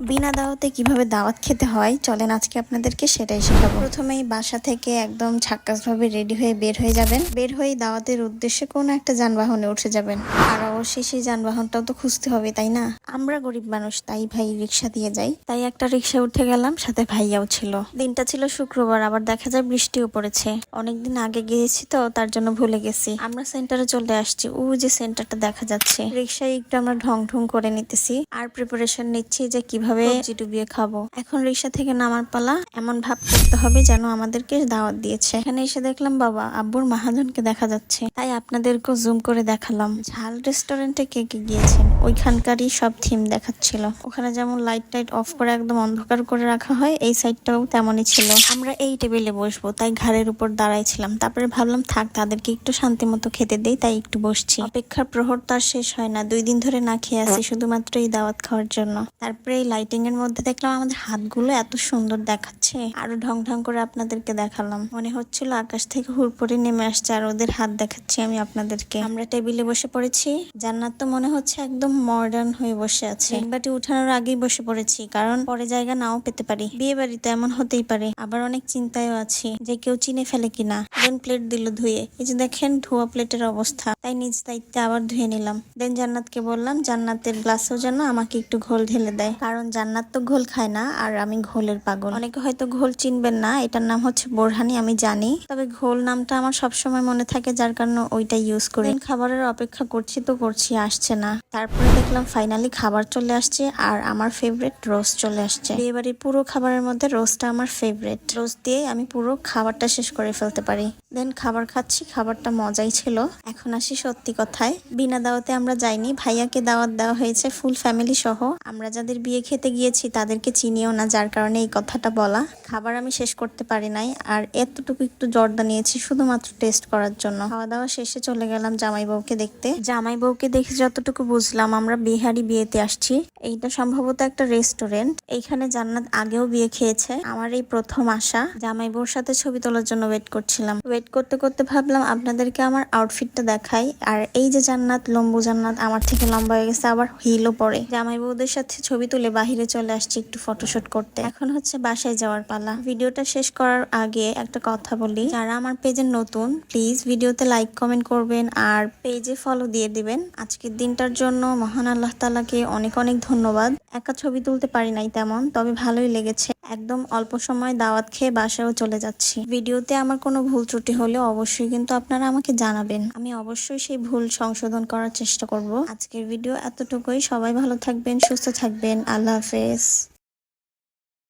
বিনা দাওয়াতে কীভাবে দাওয়াত খেতে হয়, চলেন আজকে আপনাদেরকে সেটাই শেখাবো। প্রথমেই বাসা থেকে একদম ভাবে রেডি হয়ে বের হয়ে যাবেন। বের হয়ে দাওয়াতের উদ্দেশ্যে কোনো একটা যানবাহনে উঠে যাবেন। আর অবশ্যই সেই যানবাহনটাও তো খুঁজতে হবে, তাই না? আমরা গরিব মানুষ, তাই ভাই রিক্সা দিয়ে যাই। তাই একটা রিক্সা উঠে গেলাম, সাথে ভাইয়াও ছিল। দিনটা ছিল শুক্রবার, আবার দেখা যায় বৃষ্টিও পড়েছে। অনেকদিন আগে গিয়েছি তো, তার জন্য ভুলে গেছি। আমরা সেন্টারে চলে আসছি ও যে সেন্টারটা দেখা যাচ্ছে। রিক্সায় একটু আমরা ঢং ঢং করে নিতেছি, আর প্রিপারেশন নিচ্ছি যে কীভাবে সবজি ডুবিয়ে খাব। এখন রিক্সা থেকে নামার পালা এমন ভাব করতে হবে যেন আমাদেরকে দাওয়াত দিয়েছে। এখানে এসে দেখলাম বাবা আব্বুর মহাজনকে দেখা যাচ্ছে। তাই আপনাদেরকেও জুম করে দেখালাম। ঝাল রেস্টুরেন্টে কে কে গিয়েছেন? ওইখানকারই সব থিম দেখাচ্ছিল। ওখানে যেমন লাইট টাইট অফ করে একদম অন্ধকার করে রাখা হয় এই সাইডটাও তেমনই ছিল। আমরা এই টেবিলে বসবো তাই ঘাড়ের উপর দাঁড়াইছিলাম। তারপরে ভাবলাম থাক তাদেরকে একটু শান্তি মতো খেতে দেই তাই একটু বসছি। অপেক্ষার প্রহর তো আর শেষ হয় না দুই দিন ধরে না খেয়ে আসি শুধুমাত্র এই দাওয়াত খাওয়ার জন্য। তারপরে এই লাইটিং এর মধ্যে দেখলাম আমাদের হাতগুলো এত সুন্দর দেখাচ্ছে। আরও ঢং ঢং করে আপনাদেরকে দেখালাম। মনে হচ্ছিল আকাশ থেকে হুড়পড়ে নেমে আসছে আর ওদের হাত দেখাচ্ছি আমি আপনাদেরকে। আমরা টেবিলে বসে পড়েছি। জান্নাত তো মনে হচ্ছে একদম মডার্ন হয়ে বসে আছে। বাটি উঠানোর আগেই বসে পড়েছি, কারণ পরে জায়গা নাও পেতে পারি। বিয়ে বাড়িতে এমন হতেই পারে। আবার অনেক চিন্তায়ও আছি যে কেউ চিনে ফেলে কিনা। দেন প্লেট দিল ধুয়ে। এই যে দেখেন ধোয়া প্লেটের অবস্থা। তাই নিজ দায়িত্বে আবার ধুয়ে নিলাম। দেন জান্নাতকে বললাম, জান্নাতের গ্লাসেও যেন আমাকে একটু ঘোল ঢেলে দেয়। কারণ জান্নাত তো ঘোল খায় না, আর আমি ঘোলের পাগল। অনেকে হয়তো ঘোল চিনবেন না, এটার নাম হচ্ছে বোরহানি, আমি জানি। তবে ঘোল নামটা আমার সবসময় মনে থাকে, যার কারণে ওইটা ইউজ করি। খাবারের অপেক্ষা করছি তো করছি, আসছে না। তারপরে দেখলাম ফাইনালি খাবার চলে আসছে, আর আমার ফেভারিট রোস্ট চলে আসছে। এবারে পুরো খাবারের মধ্যে রোস্টটা আমার ফেভারিট রোস্ট দিয়ে আমি পুরো খাবারটা শেষ করে ফেলতে পারি। দেন খাবার খাচ্ছি, খাবারটা মজাই ছিল। এখন আসি সত্যি কথায়। বিনা দাওয়াতে আমরা যাইনি। ভাইয়াকে দাওয়াত দেওয়া হয়েছে ফুল ফ্যামিলি সহ। আমরা যাদের বিয়ে খেতে গিয়েছি তাদেরকে চিনিও না, যার কারণে এই কথাটা বলা। খাবার আমি শেষ করতে পারি নাই, আর এতটুকু একটু জর্দা নিয়েছি শুধুমাত্র টেস্ট করার জন্য। খাওয়া দাওয়া শেষে চলে গেলাম জামাই বউকে দেখতে। জামাই বউকে দেখে যতটুকু বুঝলাম, আমরা বিহারি বিয়েতে আসছি। এইটা সম্ভবত একটা রেস্টুরেন্ট। এইখানে জান্নাত আগেও বিয়ে খেয়েছে। আমার এই প্রথম আসা জামাই বউর সাথে ছবি তোলার জন্য ওয়েট করছিলাম। ওয়েট করতে করতে ভাবলাম আপনাদেরকে আমার আউটফিটটা দেখাই। আর এই যে জান্নাত, লম্বু জান্নাত, আমার থেকে লম্বা হয়ে গেছে, আবার হিলও পরে। জামাই বউদের সাথে ছবি তুলে বাহিরে চলে আসছি একটু ফটোশুট করতে। এখন হচ্ছে বাসায় যাওয়ার পালা। ভিডিওটা শেষ করার আগে একটা কথা বলি। যারা আমার পেজে নতুন প্লিজ ভিডিওতে লাইক কমেন্ট করবেন আর পেজে ফলো দিয়ে দিবেন। আজকের দিনটার জন্য মহান আল্লাহ তালাকে অনেক অনেক ধন্যবাদ। একা ছবি তুলতে পারি নাই তেমন, তবে ভালোই লেগেছে। একদম অল্প সময় দাওয়াত খেয়ে বাসায়ও চলে যাচ্ছি। ভিডিওতে আমার কোনো ভুল ত্রুটি হলে অবশ্যই কিন্তু আপনারা আমাকে জানাবেন। আমি অবশ্যই সেই ভুল সংশোধন করার চেষ্টা করব। আজকের ভিডিও এতটুকুই। সবাই ভালো থাকবেন, সুস্থ থাকবেন। আল্লাহ হাফেজ।